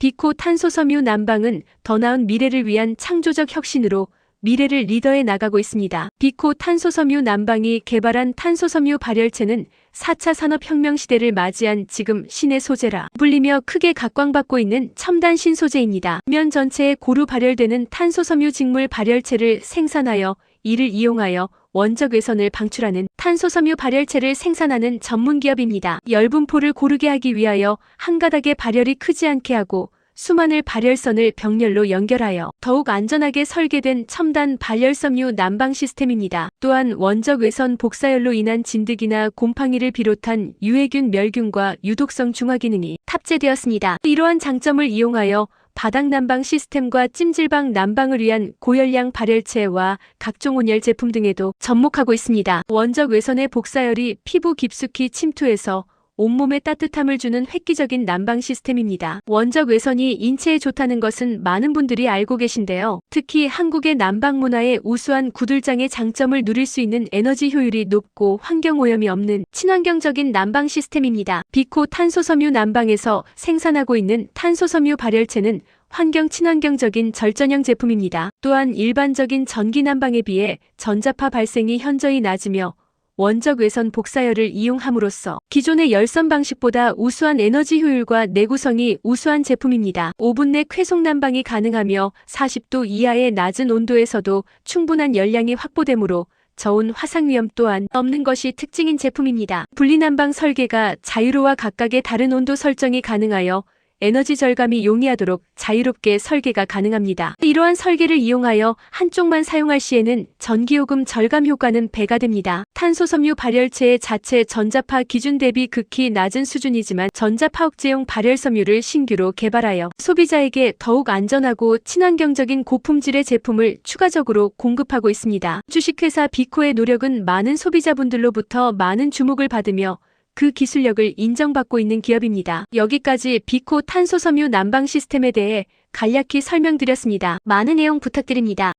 비코 탄소섬유 난방은 더 나은 미래를 위한 창조적 혁신으로 미래를 리더해 나가고 있습니다. 비코 탄소섬유 난방이 개발한 탄소섬유 발열체는 4차 산업혁명 시대를 맞이한 지금 신의 소재라 불리며 크게 각광받고 있는 첨단 신소재입니다. 면 전체에 고루 발열되는 탄소섬유 직물 발열체를 생산하여 이를 이용하여 원적 외선을 방출하는 탄소섬유 발열체를 생산하는 전문 기업입니다. 열분포를 고르게 하기 위하여 한 가닥의 발열이 크지 않게 하고 수만을 발열선을 병렬로 연결하여 더욱 안전하게 설계된 첨단 발열섬유 난방 시스템입니다. 또한 원적 외선 복사열로 인한 진드기나 곰팡이를 비롯한 유해균, 멸균과 유독성 중화 기능이 탑재되었습니다. 이러한 장점을 이용하여 바닥 난방 시스템과 찜질방 난방을 위한 고열량 발열체와 각종 온열 제품 등에도 접목하고 있습니다. 원적 외선의 복사열이 피부 깊숙이 침투해서 온몸에 따뜻함을 주는 획기적인 난방 시스템입니다. 원적 외선이 인체에 좋다는 것은 많은 분들이 알고 계신데요. 특히 한국의 난방 문화의 우수한 구들장의 장점을 누릴 수 있는 에너지 효율이 높고 환경 오염이 없는 친환경적인 난방 시스템입니다. 비코 탄소섬유 난방에서 생산하고 있는 탄소섬유 발열체는 환경 친환경적인 절전형 제품입니다. 또한 일반적인 전기 난방에 비해 전자파 발생이 현저히 낮으며 원적 외선 복사열을 이용함으로써 기존의 열선 방식보다 우수한 에너지 효율과 내구성이 우수한 제품입니다. 5분 내 쾌속 난방이 가능하며 40도 이하의 낮은 온도에서도 충분한 열량이 확보되므로 저온 화상 위험 또한 없는 것이 특징인 제품입니다. 분리난방 설계가 자유로와 각각의 다른 온도 설정이 가능하여 에너지 절감이 용이하도록 자유롭게 설계가 가능합니다. 이러한 설계를 이용하여 한쪽만 사용할 시에는 전기요금 절감 효과는 배가 됩니다. 탄소섬유 발열체의 자체 전자파 기준 대비 극히 낮은 수준이지만 전자파 억제용 발열섬유를 신규로 개발하여 소비자에게 더욱 안전하고 친환경적인 고품질의 제품을 추가적으로 공급하고 있습니다. 주식회사 비코의 노력은 많은 소비자분들로부터 많은 주목을 받으며 그 기술력을 인정받고 있는 기업입니다. 여기까지 비코 탄소섬유 난방 시스템에 대해 간략히 설명드렸습니다. 많은 내용 부탁드립니다.